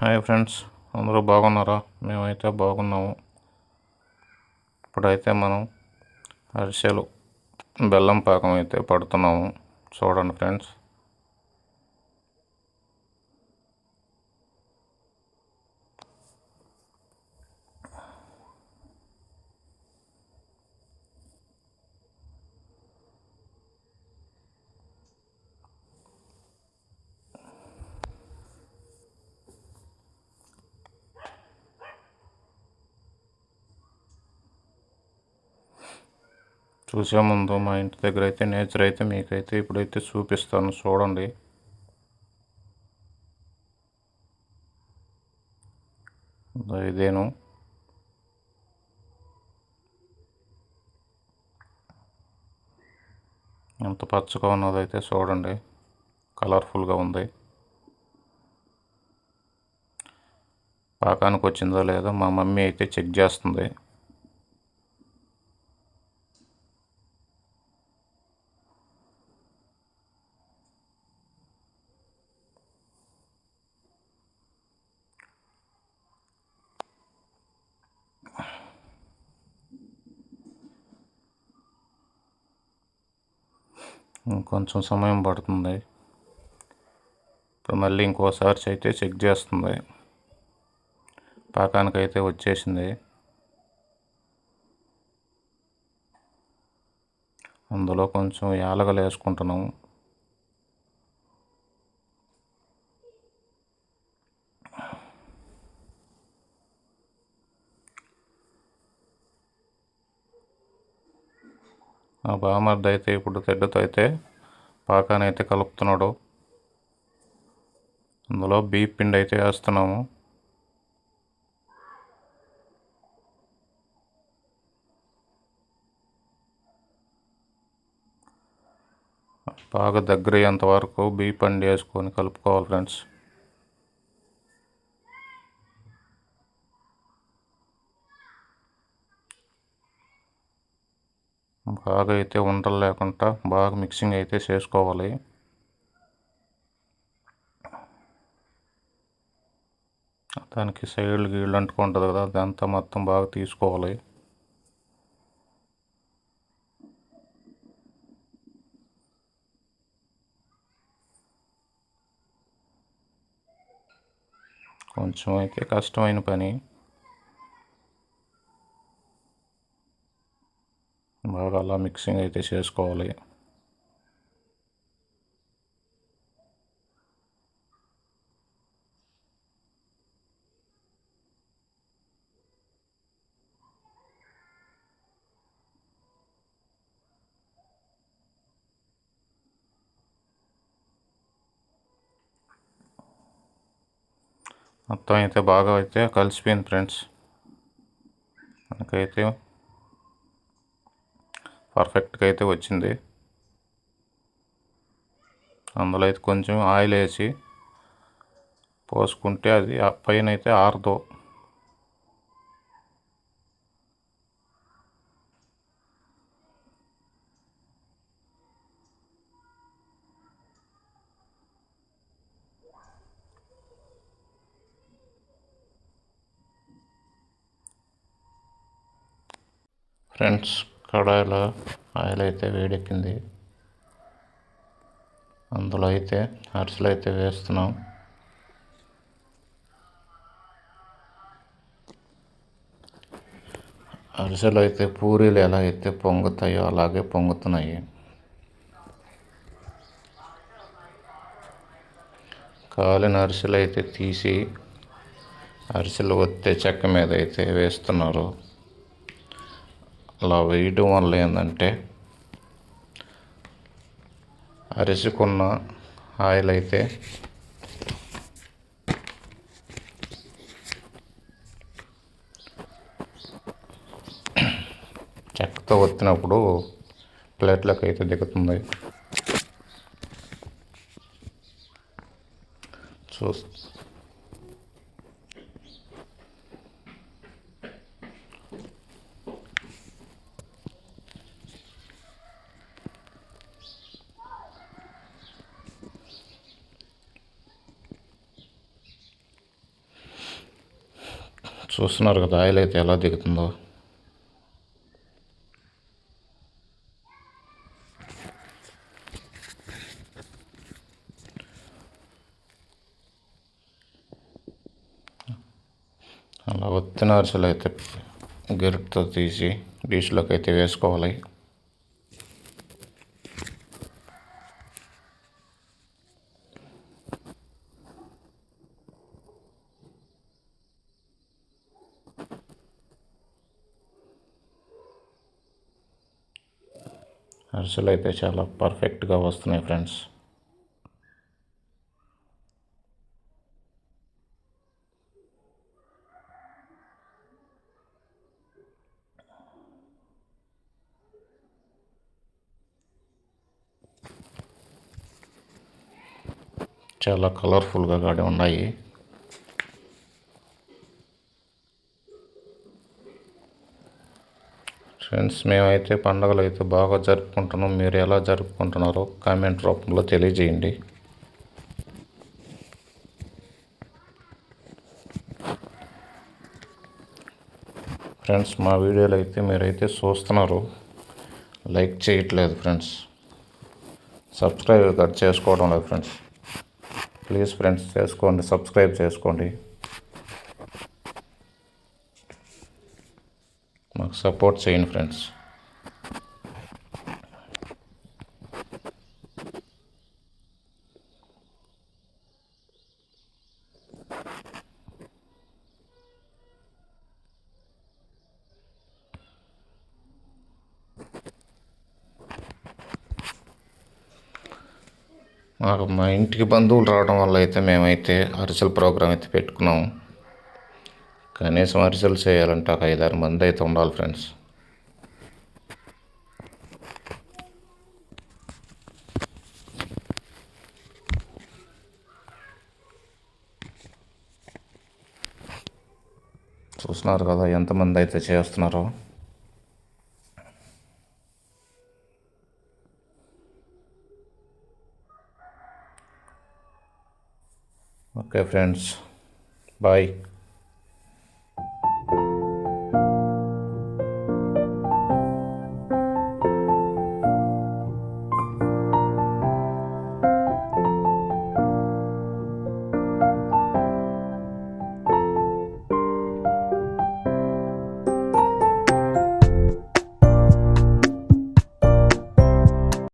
Hi friends అందరూ బాగున్నారా? మేమైతే బాగున్నాము. ఇప్పుడైతే మనం అరిసెలు బెల్లం పాకం అయితే పడుతున్నాము. చూడండి ఫ్రెండ్స్. చూసే ముందు మా ఇంటి దగ్గర అయితే నేచర్ అయితే మీకైతే ఇప్పుడైతే చూపిస్తాను. చూడండి. ఇదేను. ఎంత పచ్చగా ఉన్నదైతే చూడండి. కలర్ఫుల్గా ఉంది. పాకానికి వచ్చిందో లేదో మా మమ్మీ అయితే చెక్ చేస్తుంది. కొంచెం సమయం పడుతుంది. ఇప్పుడు మళ్ళీ ఇంకోసారి అయితే చెక్ చేస్తుంది. పాకానికి అయితే వచ్చేసింది. అందులో కొంచెం యాలగలు వేసుకుంటున్నాం ఆ బామర్ది అయితే ఇప్పుడు తెడ్డతో అయితే పాకాన్ని అయితే కలుపుతున్నాడు. అందులో బీప్ పిండి అయితే వేస్తున్నాము. బాగా దగ్గర అయ్యేంత వరకు బీప్ పిండి వేసుకొని కలుపుకోవాలి ఫ్రెండ్స్. బాగా అయితే ఉండలు లేకుండా బాగా మిక్సింగ్ అయితే చేసుకోవాలి. దానికి సైడ్ గీళ్ళు అంటుకుంటుంది కదా అదంతా మొత్తం బాగా తీసుకోవాలి. కొంచెం అయితే కష్టమైన పని బాగా అలా మిక్సింగ్ అయితే చేసుకోవాలి. మొత్తం అయితే బాగా అయితే కలిసిపోయింది ఫ్రెండ్స్. మనకైతే పర్ఫెక్ట్గా అయితే వచ్చింది. అందులో అయితే కొంచెం ఆయిల్ వేసి పోసుకుంటే అది పైన అయితే ఆరదు. ఫ్రెండ్స్ కడాయిలో ఆయిల్ అయితే వేడెక్కింది. అందులో అయితే అరిసెలు అయితే వేస్తున్నాం. అరిసెలు అయితే పూరీలు ఎలా అయితే పొంగుతాయో అలాగే పొంగుతున్నాయి. కాలిన అరిసెలు అయితే తీసి అరిసెలు వత్తే చెక్క మీద అయితే వేస్తున్నారు. అలా వేయడం వల్ల ఏంటంటే అరిసుకున్న ఆయిల్ అయితే చెక్కతో వచ్చినప్పుడు ప్లేట్లకు అయితే దిగుతుంది. చూస్ చూస్తున్నారు కదా ఆయిల్ అయితే ఎలా దిగుతుందో. అలా ఒత్తిన అరిసెలు అయితే గరిటతో తీసి డిష్లోకి అయితే వేసుకోవాలి. అరిసెలు అయితే చాలా పర్ఫెక్ట్గా వస్తున్నాయి ఫ్రెండ్స్ చాలా కలర్ఫుల్గా కూడా ఉన్నాయి. ఫ్రెండ్స్ మేమైతే పండుగలు అయితే బాగా జరుపుకుంటున్నాం. మీరు ఎలా జరుపుకుంటున్నారో కామెంట్ రూపంలో తెలియజేయండి. ఫ్రెండ్స్ మా వీడియోలు అయితే మీరైతే చూస్తున్నారు. లైక్ చేయట్లేదు ఫ్రెండ్స్ సబ్స్క్రైబ్ కట్ చేసుకోవడం లేదు ఫ్రెండ్స్ ప్లీజ్ ఫ్రెండ్స్ చేసుకోండి. సబ్స్క్రైబ్ చేసుకోండి. సపోర్ట్ చేయండి ఫ్రెండ్స్. మాకు మా ఇంటికి బంధువులు రావడం వల్ల అయితే మేమైతే అరిసెల ప్రోగ్రాం అయితే పెట్టుకున్నాము. కనీసం అరిసెలు చేయాలంటే ఒక ఐదారు మంది అయితే ఉండాలి ఫ్రెండ్స్ చూస్తున్నారు కదా ఎంతమంది అయితే చేస్తున్నారో. Okay friends bye